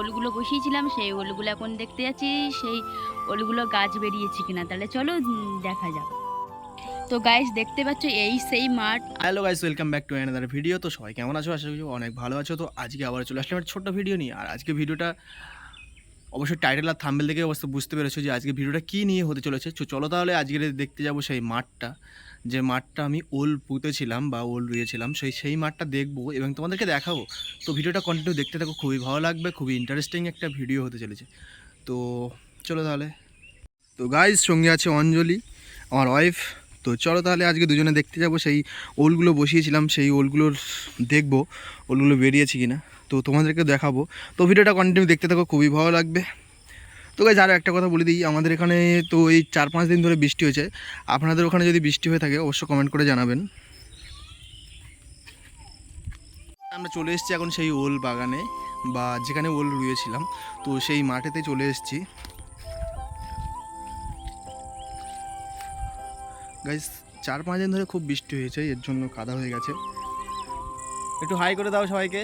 ওলগুলো বসিয়েছিলাম, সেই ওলগুলো এখন দেখতে যাচ্ছি, সেই ওলগুলো গাছ বেরিয়েছে কিনা। তাহলে চলো দেখা যাক। তো গাইস দেখতে পাচ্ছ এই সেই মাঠ। Hello guys welcome back to another video তো সবাই কেমন আছো? আশা করি অনেক ভালো আছো। তো আজকে আবার চলে আসলাম একটা ছোট্ট ভিডিও নিয়ে। আর আজকে ভিডিওটা অবশ্যই টাইটেল আর থাম্বেল দেখে অবশ্য বুঝতে পেরেছ যে আজকে ভিডিওটা কী নিয়ে হতে চলেছে। চলো তাহলে আজকে দেখতে যাব সেই মাঠটা, যে মাঠটা আমি ওল পুঁতেছিলাম বা ওল রুয়েছিলাম সেই সেই মাঠটা দেখব এবং তোমাদেরকে দেখাবো। তো ভিডিওটা কন্টিনিউ দেখতে থাকো, খুবই ভালো লাগবে, খুবই ইন্টারেস্টিং একটা ভিডিও হতে চলেছে। তো চলো তাহলে। তো গাইজ সঙ্গে আছে অঞ্জলি, আমার ওয়াইফ তো চলো তাহলে আজকে দুজনে দেখতে যাব, সেই ওলগুলো বসিয়েছিলাম, সেই ওলগুলোর দেখব ওলগুলো বেরিয়েছে কিনা। তো তোমাদেরকে দেখাবো। তো ভিডিওটা কন্টিনিউ দেখতে থাকো, খুবই ভালো লাগবে। তো গাইজ আরও একটা কথা বলে দিই, আমাদের এখানে তো এই চার পাঁচ দিন ধরে বৃষ্টি হয়েছে। আপনাদের ওখানে যদি বৃষ্টি হয়ে থাকে, অবশ্যই কমেন্ট করে জানাবেন। আমরা চলে এসেছি এখন সেই ওল বাগানে, বা যেখানে ওল রুয়েছিলাম তো সেই মাঠেতে চলে এসেছি। গাইস চার পাঁচ দিন ধরে খুব বৃষ্টি হয়েছে, এর জন্য কাদা হয়ে গেছে। একটু হাই করে দাও সবাইকে।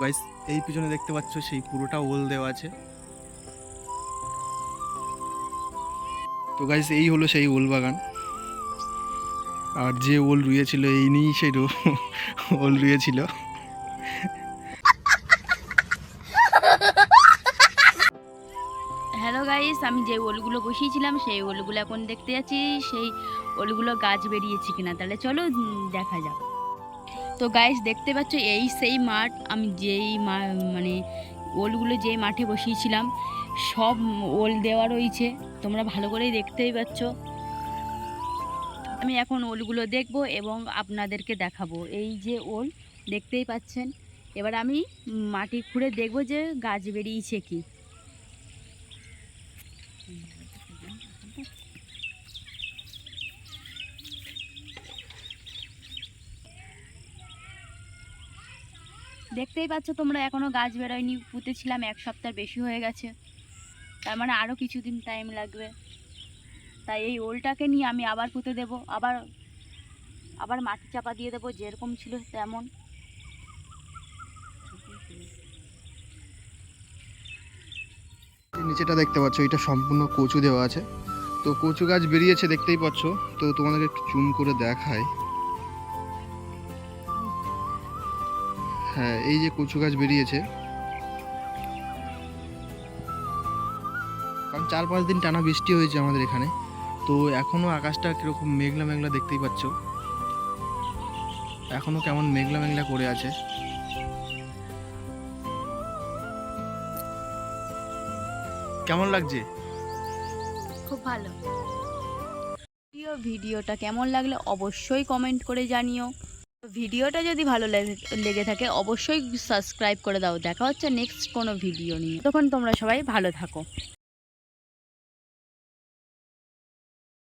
গাইস এই পিছনে দেখতে পাচ্ছ সেই পুরোটা ওল দেওয়া আছে। তো গাইস এই হলো সেই ওল বাগান। আর যে ওল রুয়েছিল এই নিয়েই সেই ওল রুয়েছিল হ্যালো গাইস আমি যে ওলগুলো বসিয়েছিলাম, সেই ওলগুলো এখন দেখতে যাচ্ছি। সেই ওলগুলো গাছ বেরিয়েছে কিনা। তাহলে চলো দেখা যাক। তো গাইস দেখতে পাচ্ছ, এই সেই মাঠ, আমি যেই মানে ওলগুলো যেই মাঠে বসিয়েছিলাম, সব ওল দেওয়া রয়েছে, তোমরা ভালো করেই দেখতেই পাচ্ছ। আমি এখন ওলগুলো দেখব এবং আপনাদেরকে দেখাবো। এই যে ওল, দেখতেই পাচ্ছেন। এবার আমি মাটি খুঁড়ে দেখব যে গাছ বেরিয়েছে কি। দেখতেই পাচ্ছ তোমরা, এখনও গাছ বেরোয়নি, পুঁতেছিলাম, এক সপ্তাহ বেশি হয়ে গেছে। তার মানে আরও কিছুদিন টাইম লাগবে। তাই এই ওলটাকে নিয়ে আমি আবার পুঁতে দেব, আবার আবার মাটি চাপা দিয়ে দেবো, যেরকম ছিল তেমন। নিচেটা দেখতে পাচ্ছ, এটা সম্পূর্ণ কচু দেওয়া আছে। তো কচু গাছ বেরিয়েছে, দেখতেই পাচ্ছ। তো তোমাদেরকে একটু জুম করে দেখায় হ্যাঁ এই যে কচু গাছ বেরিয়েছে। কারণ চার পাঁচ দিন টানা বৃষ্টি হয়েছে আমাদের এখানে। তো এখনও আকাশটা কীরকম মেঘলা মেঘলা দেখতেই পাচ্ছ। এখনও কেমন মেঘলা মেঘলা করে আছে। কেমন লাগছে? খুব ভালো। ভিডিওটা কেমন লাগলে অবশ্যই কমেন্ট করে জানিও। ভিডিওটা যদি ভালো লেগে- থাকে, অবশ্যই সাবস্ক্রাইব করে দাও। দেখা হচ্ছে নেক্সট কোনো ভিডিও নিয়ে। তখন তোমরা সবাই ভালো থাকো।